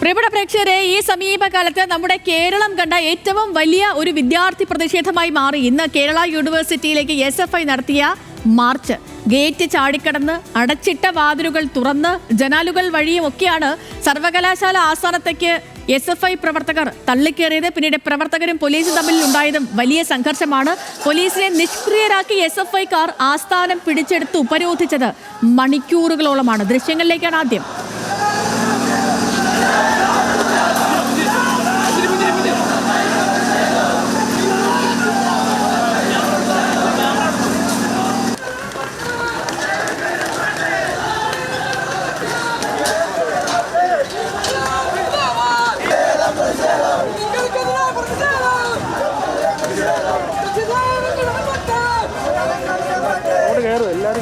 പ്രിയപ്പെട്ട പ്രേക്ഷകരെ ഈ സമീപകാലത്ത് നമ്മുടെ കേരളം കണ്ട ഏറ്റവും വലിയ ഒരു വിദ്യാർത്ഥി പ്രതിഷേധമായി മാറി. ഇന്ന് കേരള യൂണിവേഴ്സിറ്റിയിലേക്ക് എസ് എഫ് ഐ നടത്തിയ മാർച്ച്. ഗേറ്റ് ചാടിക്കടന്ന് അടച്ചിട്ട വാതിലുകൾ തുറന്ന് ജനാലുകൾ വഴിയും ഒക്കെയാണ് സർവകലാശാല ആസ്ഥാനത്തേക്ക് എസ് എഫ് ഐ പ്രവർത്തകർ തള്ളിക്കേറിയത്. പിന്നീട് പ്രവർത്തകരും പോലീസും തമ്മിൽ ഉണ്ടായതും വലിയ സംഘർഷമാണ്. പോലീസിനെ നിഷ്ക്രിയരാക്കി എസ് എഫ് ഐക്കാർ ആസ്ഥാനം പിടിച്ചെടുത്ത് ഉപരോധിച്ചത് മണിക്കൂറുകളോളമാണ്. ദൃശ്യങ്ങളിലേക്കാണ് ആദ്യം.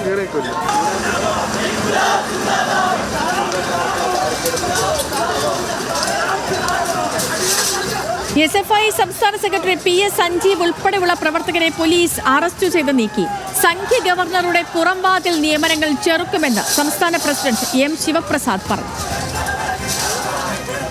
എല്ലാവരും എസ് എഫ് ഐ സംസ്ഥാന സെക്രട്ടറി പി എസ് സഞ്ജീവ് ഉൾപ്പെടെയുള്ള പ്രവർത്തകരെ പോലീസ് അറസ്റ്റ് ചെയ്ത് നീക്കി. സംഖ്യ ഗവർണറുടെ പുറംവാതിൽ നിയമനങ്ങൾ ചെറുക്കുമെന്ന് സംസ്ഥാന പ്രസിഡന്റ് എം ശിവപ്രസാദ് പറഞ്ഞു.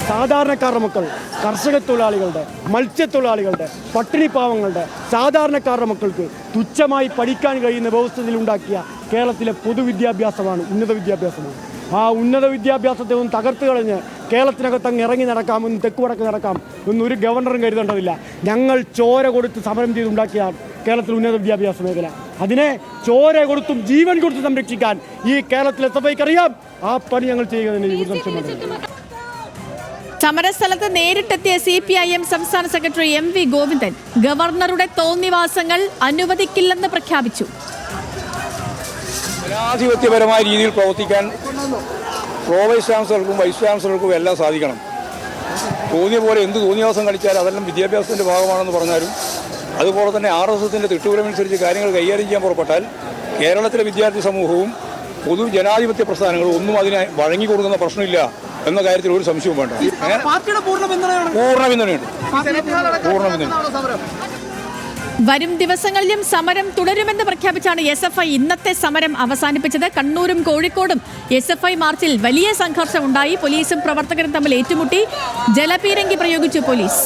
സാധാരണക്കാരുടെ മക്കൾ കർഷക തൊഴിലാളികളുടെ മത്സ്യത്തൊഴിലാളികളുടെ പട്ടിണി പാവങ്ങളുടെ സാധാരണക്കാരുടെ മക്കൾക്ക് തുച്ഛമായി പഠിക്കാൻ കഴിയുന്ന വ്യവസ്ഥയിൽ ഉണ്ടാക്കിയ കേരളത്തിലെ പൊതുവിദ്യാഭ്യാസമാണ് ഉന്നത വിദ്യാഭ്യാസമാണ്. ആ ഉന്നത വിദ്യാഭ്യാസത്തെ ഒന്ന് തകർത്ത് കളഞ്ഞ് കേരളത്തിനകത്ത് അങ്ങ് ഇറങ്ങി നടക്കാം ഒന്ന് തെക്ക് വടക്ക് നടക്കാം എന്നൊരു ഗവർണറും കരുതേണ്ടതില്ല. ഞങ്ങൾ ചോര കൊടുത്ത് സമരം ചെയ്തുണ്ടാക്കിയ കേരളത്തിൽ ഉന്നത വിദ്യാഭ്യാസ മേഖല. അതിനെ ചോര കൊടുത്തും ജീവൻ കൊടുത്ത് സംരക്ഷിക്കാൻ ഈ സഭയ്ക്ക് അറിയാം. ആ പണി ഞങ്ങൾ ചെയ്യുക സമരസ്ഥലത്ത് നേരിട്ടെത്തിയ സി പി ഐ എം സംസ്ഥാന സെക്രട്ടറി എം വി ഗോവിന്ദൻ ഗവർണറുടെ തോന്നിവാസങ്ങൾ അനുവദിക്കില്ലെന്ന് പ്രഖ്യാപിച്ചു. ജനാധിപത്യപരമായ രീതിയിൽ പ്രവർത്തിക്കാൻ പ്രോ വൈസ് ചാൻസലർക്കും വൈസ് ചാൻസലർക്കും എല്ലാം സാധിക്കണം. തോന്നിയ പോലെ എന്ത് തോന്നിയാസം കളിച്ചാൽ അതെല്ലാം വിദ്യാഭ്യാസത്തിന്റെ ഭാഗമാണെന്ന് പറഞ്ഞാലും അതുപോലെ തന്നെ ആർ എസ് എസിന്റെ തിട്ടുപുരമനുസരിച്ച് കാര്യങ്ങൾ കൈകാര്യം ചെയ്യാൻ പുറപ്പെട്ടാൽ കേരളത്തിലെ വിദ്യാർത്ഥി സമൂഹവും പൊതു ജനാധിപത്യ പ്രസ്ഥാനങ്ങളും ഒന്നും അതിനെ വഴങ്ങി കൊടുക്കുന്ന പ്രശ്നമില്ല എന്ന കാര്യത്തിൽ ഒരു സംശയവും വേണ്ട. പൂർണ പിന്തുണയുണ്ട്. പൂർണ പിന്തുണയുണ്ട് വരും ദിവസങ്ങളിലും സമരം തുടരുമെന്ന് പ്രഖ്യാപിച്ചാണ് എസ് എഫ് ഐ ഇന്നത്തെ സമരം അവസാനിപ്പിച്ചത്. കണ്ണൂരും കോഴിക്കോടും എസ് എഫ് ഐ മാർച്ചിൽ വലിയ സംഘർഷം ഉണ്ടായി പോലീസും പ്രവർത്തകരും തമ്മിൽ ഏറ്റുമുട്ടി. ജലപീരങ്കി പ്രയോഗിച്ചു പോലീസ്.